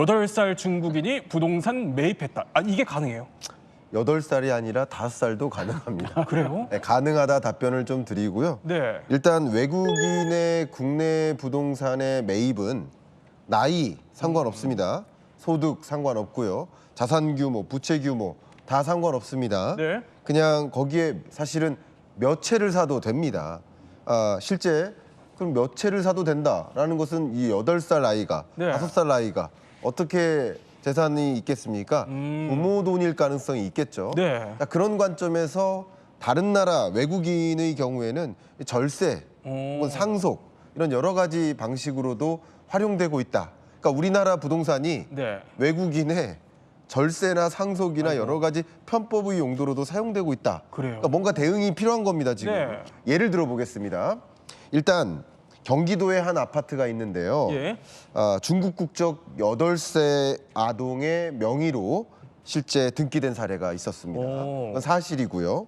여덟 살 중국인이 부동산 매입했다. 아, 이게 가능해요? 여덟 살이 아니라 다섯 살도 가능합니다. 그래요? 네, 가능하다 답변을 좀 드리고요. 네. 일단 외국인의 국내 부동산의 매입은 나이 상관없습니다. 소득 상관없고요. 자산 규모, 부채 규모 다 상관없습니다. 네. 그냥 거기에 사실은 몇 채를 사도 됩니다. 아, 실제 그럼 몇 채를 사도 된다라는 것은 이 여덟 살 아이가, 네. 다섯 살 아이가 어떻게 재산이 있겠습니까? 음. 부모 돈일 가능성이 있겠죠. 네. 자, 그런 관점에서 다른 나라 외국인의 경우에는 절세, 오. 혹은 상속 이런 여러 가지 방식으로도 활용되고 있다. 그러니까 우리나라 부동산이 네. 외국인의 절세나 상속이나 여러 가지 편법의 용도로도 사용되고 있다. 그래요. 그러니까 뭔가 대응이 필요한 겁니다 지금. 네. 예를 들어 보겠습니다. 일단 경기도에 한 아파트가 있는데요. 예. 아, 중국 국적 8세 아동의 명의로 실제 등기된 사례가 있었습니다. 오. 그건 사실이고요.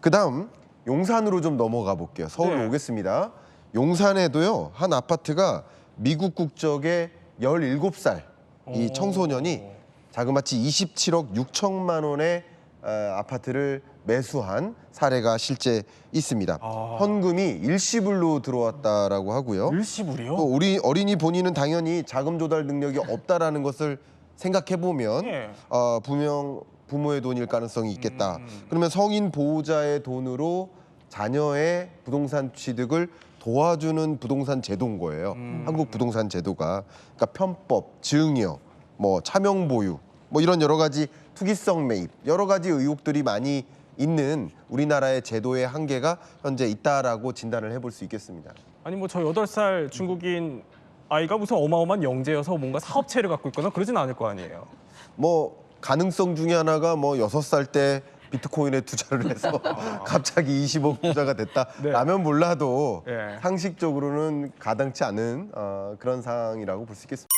그다음 용산으로 좀 넘어가 볼게요. 서울 네. 오겠습니다. 용산에도요. 한 아파트가 미국 국적의 17살 이 오. 청소년이 자그마치 27억 6천만 원의 어, 아파트를 매수한 사례가 실제 있습니다. 아. 현금이 일시불로 들어왔다라고 하고요. 일시불이요? 또 우리 어린이 본인은 당연히 자금 조달 능력이 없다라는 것을 생각해 보면 예. 어, 분명 부모의 돈일 가능성이 있겠다. 음, 음. 그러면 성인 보호자의 돈으로 자녀의 부동산 취득을 도와주는 부동산 제도인 거예요. 음. 한국 부동산 제도가 그러니까 편법, 증여, 뭐 차명 보유, 뭐 이런 여러 가지 투기성 매입, 여러 가지 의혹들이 많이 있는 우리나라의 제도의 한계가 현재 있다라고 진단을 해볼 수 있겠습니다. 아니 뭐 저 여덟 살 중국인 아이가 무슨 어마어마한 영재여서 뭔가 사업체를 갖고 있거나 그러진 않을 거 아니에요. 뭐 가능성 중에 하나가 뭐 여섯 살 때 비트코인에 투자를 해서 갑자기 20억 투자가 됐다라면 몰라도 예. 상식적으로는 가당치 않은 어, 그런 상황이라고 볼 수 있겠습니다.